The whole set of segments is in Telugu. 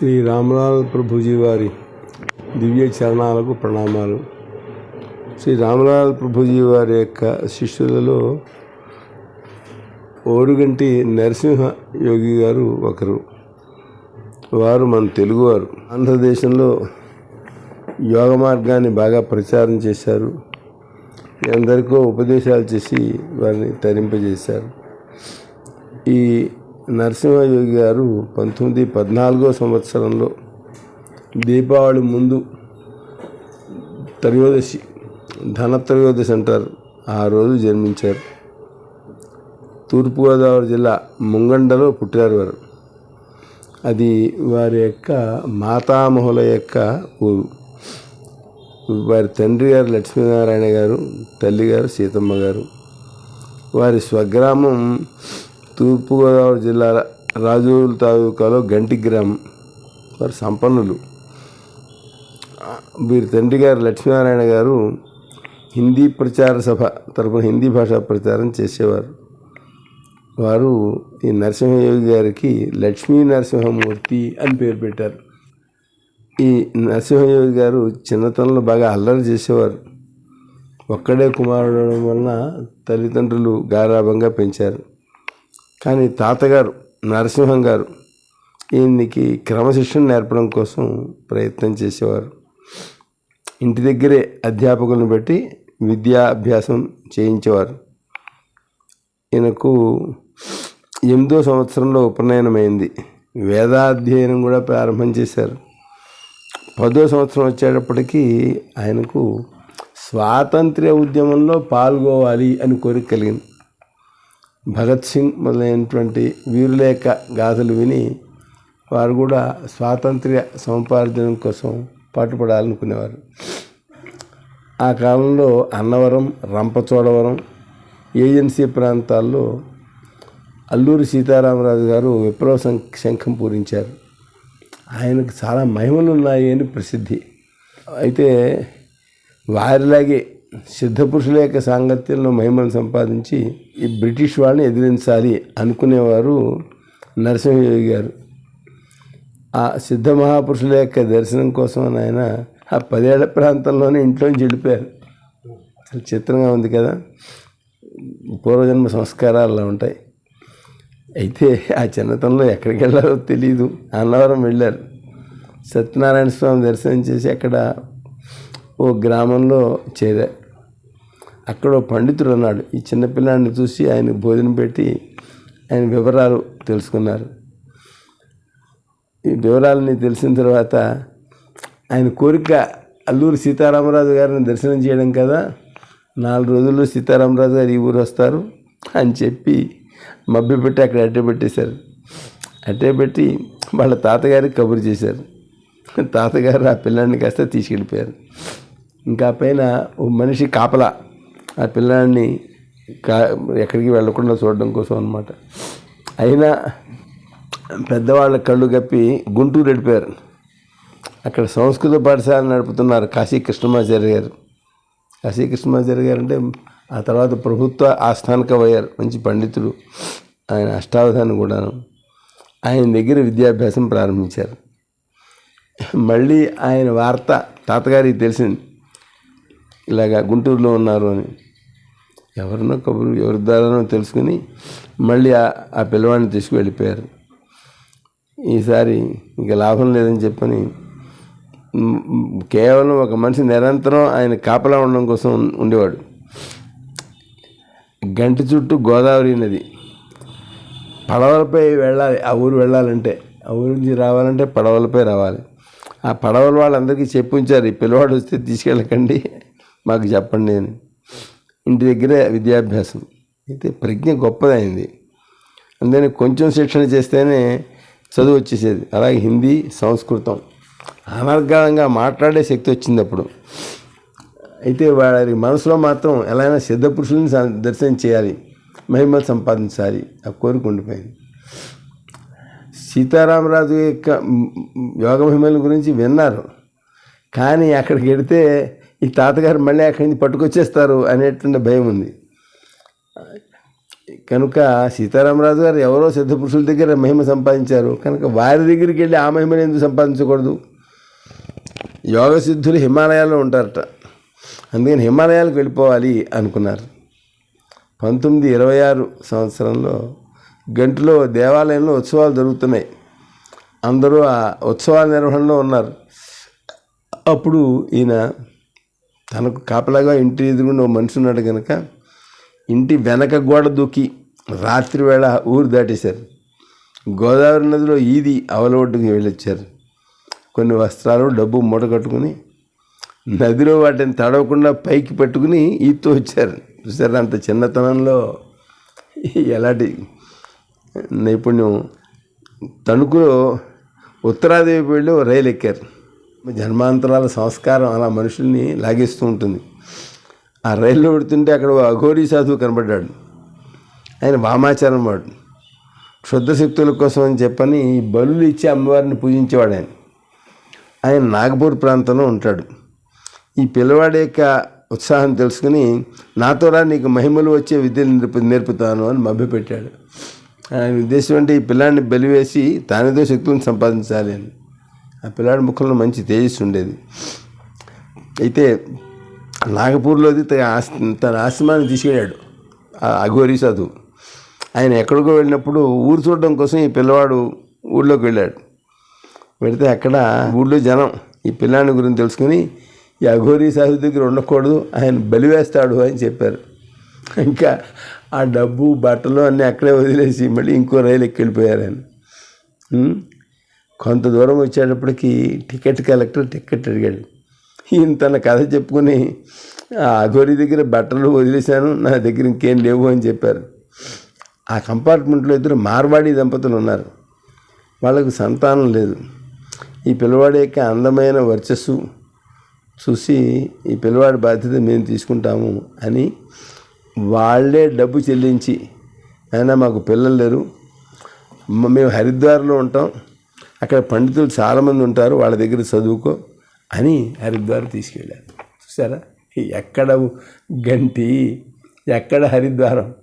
శ్రీ రామలాల్ ప్రభుజీ వారి దివ్య చరణాలకు ప్రణామాలు. శ్రీ రామలాల్ ప్రభుజీ వారి యొక్క శిష్యులలో ఓరుగంటి నరసింహ యోగి గారు ఒకరు. వారు మన తెలుగువారు. ఆంధ్రదేశంలో యోగ మార్గాన్ని బాగా ప్రచారం చేశారు. ఎందరికో ఉపదేశాలు చేసి వారిని తరింపజేశారు. ఈ నరసింహయోగి గారు పంతొమ్మిది పద్నాలుగో సంవత్సరంలో దీపావళి ముందు త్రయోదశి ధన త్రయోదశి అంటారు. ఆ రోజు జన్మించారు. తూర్పుగోదావరి జిల్లా ముంగండలో పుట్టారు వారు. అది వారి యొక్క మాతామహుల యొక్క ఊరు. వారి తండ్రి గారు లక్ష్మీనారాయణ గారు తల్లి గారు సీతమ్మ గారు. వారి స్వగ్రామం తూర్పుగోదావరి జిల్లా రాజూరు తాలూకాలో గంటి గ్రామం. వారు సంపన్నులు. వీరి తండ్రి గారు లక్ష్మీనారాయణ గారు హిందీ ప్రచార సభ తరపున హిందీ భాష ప్రచారం చేసేవారు. వారు ఈ నరసింహయోగి గారికి లక్ష్మీ నరసింహమూర్తి అని పేరు పెట్టారు. ఈ నరసింహయోగి గారు చిన్నతనంలో బాగా అల్లరి చేసేవారు. ఒక్కడే కుమారుడు వలన తల్లిదండ్రులు గారాభంగా పెంచారు. కానీ తాతగారు నరసింహం గారు ఈయనకి క్రమశిక్షణ నేర్పడం కోసం ప్రయత్నం చేసేవారు. ఇంటి దగ్గరే అధ్యాపకులను బట్టి విద్యాభ్యాసం చేయించేవారు. ఈయనకు ఎనిమిదో సంవత్సరంలో ఉపనయనమైంది. వేదాధ్యయనం కూడా ప్రారంభం చేశారు. పదో సంవత్సరం వచ్చేటప్పటికీ ఆయనకు స్వాతంత్ర్య ఉద్యమంలో పాల్గొవాలి అని కోరిక కలిగింది. భగత్ సింగ్ మొదలైనటువంటి వీరుల యొక్క గాథలు విని వారు కూడా స్వాతంత్ర్య సముపార్జనం కోసం పాటుపడాలనుకునేవారు. ఆ కాలంలో అన్నవరం రంపచోడవరం ఏజెన్సీ ప్రాంతాల్లో అల్లూరి సీతారామరాజు గారు విప్లవ శంఖం పూరించారు. ఆయనకు చాలా మహిమలు ఉన్నాయి అని ప్రసిద్ధి. అయితే వారిలాగే సిద్ధపురుషుల యొక్క సాంగత్యంలో మహిమను సంపాదించి ఈ బ్రిటిష్ వాళ్ళని ఎదిరించాలి అనుకునేవారు నరసింహయోగి గారు. ఆ సిద్ధ మహాపురుషుల యొక్క దర్శనం కోసం ఆయన ఆ పదేళ్ళ ప్రాంతంలోనే ఇంట్లోంచి వెళ్ళిపోయారు. చిత్రంగా ఉంది కదా. పూర్వజన్మ సంస్కారాలు ఉంటాయి. అయితే ఆ చిన్నతనంలో ఎక్కడికి వెళ్ళారో తెలియదు అన్నవరం వెళ్ళారు. సత్యనారాయణ స్వామి దర్శనం చేసి అక్కడ ఓ గ్రామంలో చేరారు. అక్కడ పండితుడు అన్నాడు ఈ చిన్నపిల్లాడిని చూసి ఆయన భోజనం పెట్టి ఆయన వివరాలు తెలుసుకున్నారు. ఈ వివరాలని తెలిసిన తర్వాత ఆయన కోరిక అల్లూరు సీతారామరాజు గారిని దర్శనం చేయడం కదా నాలుగు రోజుల్లో సీతారామరాజు గారు ఈ ఊరు వస్తారు అని చెప్పి మభ్య పెట్టి అక్కడ అట్టే పెట్టేశారు. అట్టే పెట్టి వాళ్ళ తాతగారికి కబురు చేశారు. తాతగారు ఆ పిల్లాడిని కాస్త తీసుకెళ్ళిపోయారు. ఇంకా పైన ఓ మనిషి కాపలా ఆ పిల్లాడిని కా ఎక్కడికి వెళ్ళకుండా చూడడం కోసం అనమాట అయినా పెద్దవాళ్ళ కళ్ళు కప్పి గుంటూరు వెళ్ళిపోయారు. అక్కడ సంస్కృత పాఠశాల నడుపుతున్నారు కాశీ కృష్ణమాచార్య గారు. కాశీ కృష్ణమాచార్య గారు అంటే ఆ తర్వాత ప్రభుత్వ ఆస్థానిక అయ్యారు మంచి పండితుడు. ఆయన అష్టావధానం కూడాను. ఆయన దగ్గర విద్యాభ్యాసం ప్రారంభించారు. మళ్ళీ ఆయన వార్త తాతగారికి తెలిసింది. ఇలాగా గుంటూరులో ఉన్నారు అని. ఎవరినో కబురు ఎవరి ద్వారానో తెలుసుకుని మళ్ళీ ఆ పిల్లవాడిని తీసుకు వెళ్ళిపోయారు ఈసారి ఇంకా లాభం లేదని చెప్పని కేవలం ఒక మనిషి నిరంతరం ఆయన కాపలా ఉండడం కోసం ఉండేవాడు. గంటి చుట్టూ గోదావరి నది. పడవలపై వెళ్ళాలి ఆ ఊరు వెళ్ళాలంటే. ఆ ఊరి నుంచి రావాలంటే పడవలపై రావాలి. ఆ పడవల వాళ్ళందరికీ చెప్పించారు ఈ పిల్లవాడు వస్తే తీసుకెళ్ళకండి మాకు చెప్పండి అని. ఇంటి దగ్గరే విద్యాభ్యాసం. అయితే ప్రజ్ఞ గొప్పదైంది. అందుకని కొంచెం శిక్షణ చేస్తేనే చదువు వచ్చేసేది. అలాగే హిందీ సంస్కృతం అనర్గాలంగా మాట్లాడే శక్తి వచ్చింది అప్పుడు. అయితే వారి మనసులో మాత్రం ఎలా అయినా సిద్ధ పురుషుల్ని దర్శనం చేయాలి. మహిమలు సంపాదించాలి. ఆ కోరిక ఉండిపోయింది. సీతారామరాజు యొక్క యోగ మహిమల గురించి విన్నారు. కానీ అక్కడికి వెడితే ఈ తాతగారు మళ్ళీ అక్కడి నుంచి పట్టుకొచ్చేస్తారు అనేటువంటి భయం ఉంది. కనుక సీతారామరాజు గారు ఎవరో సిద్ధపురుషుల దగ్గర మహిమ సంపాదించారు. కనుక వారి దగ్గరికి వెళ్ళి ఆ మహిమను ఎందుకు సంపాదించకూడదు? యోగ సిద్ధులు హిమాలయాల్లో ఉంటారట. అందుకని హిమాలయాలకు వెళ్ళిపోవాలి అనుకున్నారు. పంతొమ్మిది ఇరవై ఆరు సంవత్సరంలో గంటలో దేవాలయంలో ఉత్సవాలు జరుగుతున్నాయి. అందరూ ఆ ఉత్సవాల నిర్వహణలో ఉన్నారు. అప్పుడు ఈయన తనకు కాపలాగా ఇంటి ఎదురుగుండా ఒక మనిషి ఉన్నాడు కనుక ఇంటి వెనక గోడ దూకి రాత్రి వేళ ఊరు దాటేశారు. గోదావరి నదిలో ఈది అవలొడ్డుకి వెళ్ళొచ్చారు. కొన్ని వస్త్రాలు డబ్బు మూట కట్టుకుని నదిలో వాటిని తడవకుండా పైకి పట్టుకుని ఈతో వచ్చారు. చూసారు అంత చిన్నతనంలో ఎలాంటి నైపుణ్యం? తణుకులో ఉత్తరాదేవి వెళ్ళి రైలు ఎక్కారు. జన్మాంతరాల సంస్కారం అలా మనుషుల్ని లాగేస్తూ ఉంటుంది. ఆ రైల్లో పెడుతుంటే అక్కడ ఓ అఘోరీ సాధువు కనబడ్డాడు. ఆయన వామాచారం వాడు. శుద్ధ శక్తుల కోసం అని చెప్పని బలులు ఇచ్చి అమ్మవారిని పూజించేవాడు ఆయన. ఆయన నాగపూర్ ప్రాంతంలో ఉంటాడు. ఈ పిల్లవాడి యొక్క ఉత్సాహం తెలుసుకుని నాతోరా నీకు మహిమలు వచ్చే విద్యను నేర్పు నేర్పుతాను అని మభ్యపెట్టాడు. ఆయన ఉద్దేశం అంటే ఈ పిల్లాన్ని బలివేసి తానేదో శక్తులను సంపాదించాలి అని. ఆ పిల్లాడి ముఖంలో మంచి తేజస్సు ఉండేది. అయితే నాగపూర్లోది తన ఆస్ తన ఆశ్రమాన్ని తీసుకెళ్ళాడు ఆ అఘోరీ సాధు ఆయన ఎక్కడికో వెళ్ళినప్పుడు ఊరు చూడడం కోసం ఈ పిల్లవాడు ఊళ్ళోకి వెళ్ళాడు. వెళితే అక్కడ ఊళ్ళో జనం ఈ పిల్లాడి గురించి తెలుసుకుని ఈ అఘోరీ సాధు దగ్గర ఉండకూడదు ఆయన బలివేస్తాడు అని చెప్పారు. ఇంకా ఆ డబ్బు బట్టలు అన్నీ అక్కడే వదిలేసి మళ్ళీ ఇంకో రైలు ఎక్కి వెళ్ళిపోయారు ఆయన. కొంత దూరం వచ్చేటప్పటికి టికెట్ కలెక్టర్ టికెట్ అడిగాడు. ఈయన తన కథ చెప్పుకొని ఆ అఘోరి దగ్గర బట్టలు వదిలేశాను నా దగ్గర ఇంకేం లేవు అని చెప్పారు. ఆ కంపార్ట్మెంట్లో ఇద్దరు మార్వాడి దంపతులు ఉన్నారు. వాళ్ళకు సంతానం లేదు. ఈ పిల్లవాడి యొక్క అందమైన వర్చస్సు చూసి ఈ పిల్లవాడి బాధ్యత మేము తీసుకుంటాము అని వాళ్ళే డబ్బు చెల్లించి అయినా మాకు పిల్లలు లేరు. మేము హరిద్వార్లో ఉంటాం. అక్కడ పండితులు చాలామంది ఉంటారు వాళ్ళ దగ్గర చదువుకో అని హరిద్వార్ తీసుకెళ్ళారు. చూసారా ఎక్కడ గంటి ఎక్కడ హరిద్వారం?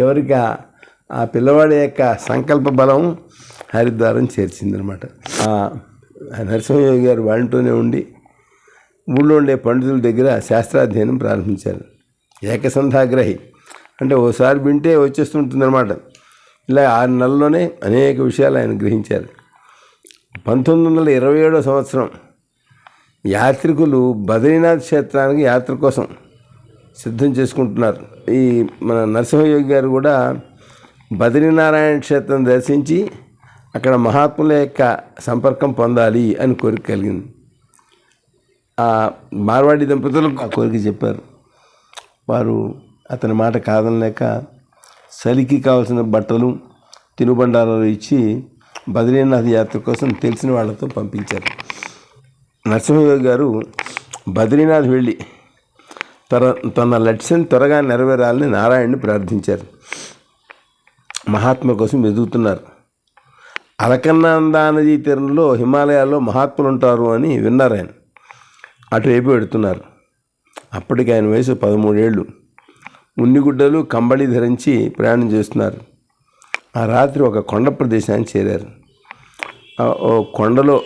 చివరికి ఆ- పిల్లవాడి యొక్క సంకల్ప బలం హరిద్వారం చేర్చిందనమాట నరసింహయోగి గారు వాళ్ళతోనే ఉండి ఊళ్ళో ఉండే పండితుల దగ్గర శాస్త్రాధ్యయనం ప్రారంభించారు. ఏకసంధాగ్రహి. అంటే ఓసారి వింటే వచ్చేస్తుంటుందన్నమాట. ఇలా ఆరు నెలల్లోనే అనేక విషయాలు ఆయన గ్రహించారు. పంతొమ్మిది వందల ఇరవై ఏడో సంవత్సరం యాత్రికులు బద్రీనాథ్ క్షేత్రానికి యాత్ర కోసం సిద్ధం చేసుకుంటున్నారు. ఈ మన నరసింహయోగి గారు కూడా బద్రీనారాయణ క్షేత్రం దర్శించి అక్కడ మహాత్ముల యొక్క సంపర్కం పొందాలి అని కోరిక కలిగింది. ఆ మార్వాడి దంపతులకు ఆ కోరిక చెప్పారు. వారు అతని మాట కాదనలేక చలికి కావాల్సిన బట్టలు తినుబండారాలు ఇచ్చి బద్రీనాథ్ యాత్ర కోసం తెలిసిన వాళ్ళతో పంపించారు. నరసింహయోగి గారు బద్రీనాథ్ వెళ్ళి తన తన లక్ష్యం త్వరగా నెరవేరాలని నారాయణ్ని ప్రార్థించారు. మహాత్మ కోసం ఎదుగుతున్నారు అలకనందా నదీ తీరంలో హిమాలయాల్లో మహాత్ములు ఉంటారు అని విన్నారు ఆయన. అటువైపు పెడుతున్నారు అప్పటికి ఆయన వయసు పదమూడేళ్ళు. ఉన్నిగుడ్డలు కంబళి ధరించి ప్రయాణం చేస్తున్నారు. ఆ రాత్రి ఒక కొండ ప్రదేశానికి చేరారు. కొండలో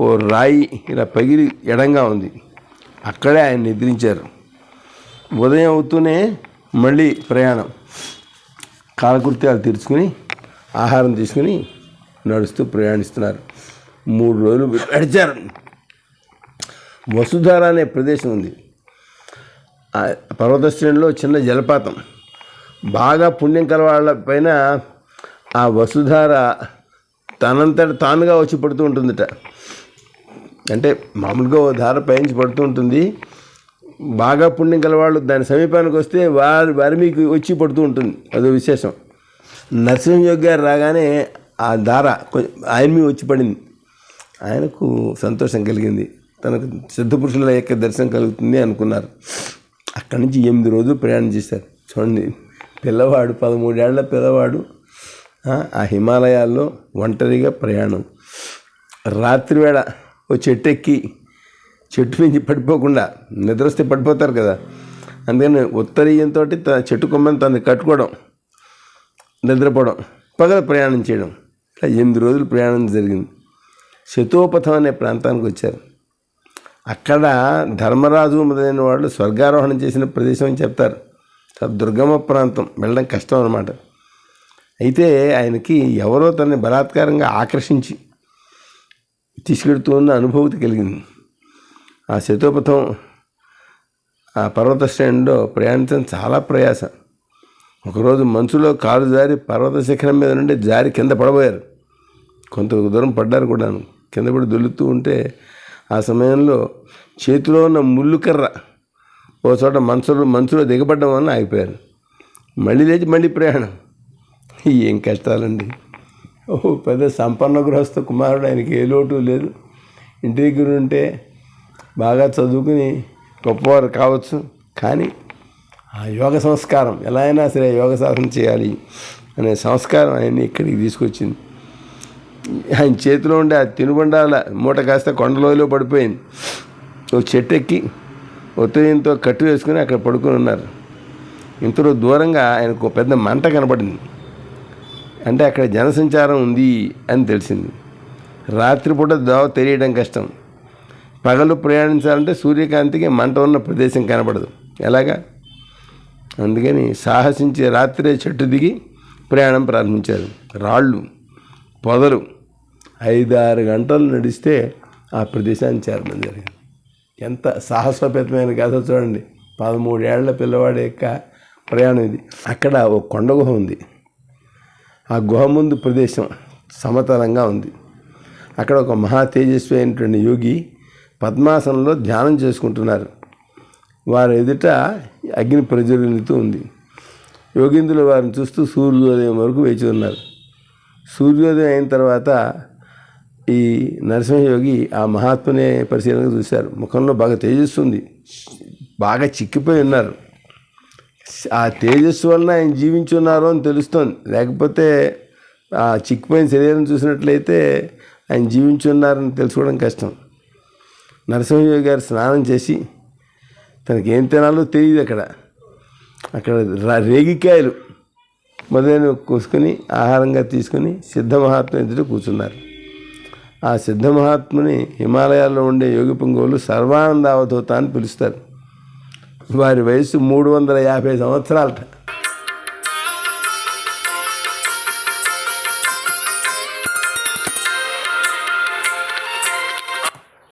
ఓ రాయి ఇలా పగిలి ఎడంగా ఉంది. అక్కడే ఆయన నిద్రించారు. ఉదయం అవుతూనే మళ్ళీ ప్రయాణం. కాలకృత్యాలు తీర్చుకుని ఆహారం తీసుకుని నడుస్తూ ప్రయాణిస్తున్నారు. మూడు రోజులు నడిచారు. వసుధార అనే ప్రదేశం ఉంది. ఆ పర్వత శ్రేణిలో చిన్న జలపాతం. బాగా పుణ్యం కలవాళ్ళ పైన ఆ వసుధార తనంతట తానుగా వచ్చి పడుతూ ఉంటుందిట. అంటే మామూలుగా ఓ ధార పయనించి పడుతూ ఉంటుంది. బాగా పుణ్యం గలవాళ్ళు దాని సమీపానికి వస్తే వారి వారి మీకు వచ్చి పడుతూ ఉంటుంది. అదో విశేషం. నరసింహయోగి గారు రాగానే ఆ ధార ఆయన మీ వచ్చి పడింది. ఆయనకు సంతోషం కలిగింది. తనకు సిద్ధపురుషుల యొక్క దర్శనం కలుగుతుంది అనుకున్నారు. అక్కడి నుంచి ఎనిమిది రోజులు ప్రయాణం చేశారు. చూడండి పిల్లవాడు పదమూడేళ్ళ పిల్లవాడు. ఆ, హిమాలయాల్లో ఒంటరిగా ప్రయాణం. రాత్రివేళ ఓ చెట్టు ఎక్కి చెట్టు నుంచి పడిపోకుండా నిద్రస్తే పడిపోతారు కదా. అందుకని ఉత్తరీయంతో చెట్టు కొమ్మని తను కట్టుకోవడం నిద్రపోవడం పగల ప్రయాణం చేయడం. ఇట్లా ఎనిమిది రోజులు ప్రయాణం జరిగింది. శతోపథం అనే ప్రాంతానికి వచ్చారు. అక్కడ ధర్మరాజు మొదలైన వాళ్ళు స్వర్గారోహణం చేసిన ప్రదేశం అని చెప్తారు. దుర్గమ ప్రాంతం వెళ్ళడం కష్టం అనమాట అయితే ఆయనకి ఎవరో తనని బలాత్కారంగా ఆకర్షించి తీసుకెడుతూ ఉన్న అనుభూతి కలిగింది. ఆ శతోపథం ఆ పర్వత శ్రేణిలో ప్రయాణించడం చాలా ప్రయాస. ఒకరోజు మంచులో కాలు జారి పర్వత శిఖరం మీద నుండి జారి కింద పడబోయారు. కొంత దూరం పడ్డారు కూడాను. కింద పడి దొల్లుతూ ఉంటే ఆ సమయంలో చేతిలో ఉన్న ముళ్ళు కర్ర ఓ చోట మంచులో మంచులో దిగబడ్డం వలన ఆగిపోయారు. మళ్ళీ లేచి మళ్ళీ ప్రయాణం. ఏం కష్టాలండి? ఓ పెద్ద సంపన్న గృహస్థ కుమారుడు ఆయనకి ఏ లోటు లేదు. ఇంటి దగ్గర ఉంటే బాగా చదువుకుని గొప్పవారు కావచ్చు. కానీ ఆ యోగ సంస్కారం ఎలా అయినా సరే యోగ సాధన చేయాలి అనే సంస్కారం ఆయన్ని ఇక్కడికి తీసుకొచ్చింది. ఆయన చేతిలో ఉండే ఆ తినుబండాల మూట కాస్త కొండలోయలో పడిపోయింది. ఓ చెట్టు ఎక్కి ఒత్తిడితో కట్టు వేసుకుని అక్కడ పడుకొని ఉన్నారు. ఇంతలో దూరంగా ఆయనకు ఒక పెద్ద మంట కనపడింది. అంటే అక్కడ జనసంచారం ఉంది అని తెలిసింది. రాత్రిపూట దోవ తెలియడం కష్టం. పగలు ప్రయాణించాలంటే సూర్యకాంతికి మంట ఉన్న ప్రదేశం కనబడదు. ఎలాగా? అందుకని సాహసించి రాత్రే చెట్టు దిగి ప్రయాణం ప్రారంభించారు. రాళ్ళు పొదలు ఐదారు గంటలు నడిస్తే ఆ ప్రదేశాన్ని చేరడం జరిగింది. ఎంత సాహసోపేతమైన కథ చూడండి. పదమూడేళ్ళ పిల్లవాడి యొక్క ప్రయాణం ఇది. అక్కడ ఒక కొండ గుహ ఉంది. ఆ గుహ ముందు ప్రదేశం సమతలంగా ఉంది. అక్కడ ఒక మహా తేజస్వి అయినటువంటి యోగి పద్మాసనంలో ధ్యానం చేసుకుంటున్నారు. వారి ఎదుట అగ్ని ప్రజ్వలితూ ఉంది. యోగిందులు వారిని చూస్తూ సూర్యోదయం వరకు వేచి ఉన్నారు. సూర్యోదయం అయిన తర్వాత ఈ నరసింహయోగి ఆ మహాత్మునే పరిశీలనగా చూశారు. ముఖంలో బాగా తేజస్సు ఉంది. బాగా చిక్కిపోయి ఉన్నారు. ఆ తేజస్సు వలన ఆయన జీవించున్నారు అని తెలుస్తోంది. లేకపోతే ఆ చిక్కిపోయిన శరీరం చూసినట్లయితే ఆయన జీవించి ఉన్నారని తెలుసుకోవడం కష్టం. నరసింహయోగి గారు స్నానం చేసి తనకి ఏం తినాలో తెలియదు అక్కడ. అక్కడ రేగికాయలు మొదలైన కోసుకొని ఆహారంగా తీసుకొని సిద్ధ మహాత్మ ఎదుట కూర్చున్నారు. ఆ సిద్ధ మహాత్ముని హిమాలయాల్లో ఉండే యోగి పొంగోలు సర్వానంద అవధూత అని పిలుస్తారు. వారి వయసు మూడు వందల యాభై సంవత్సరాలట.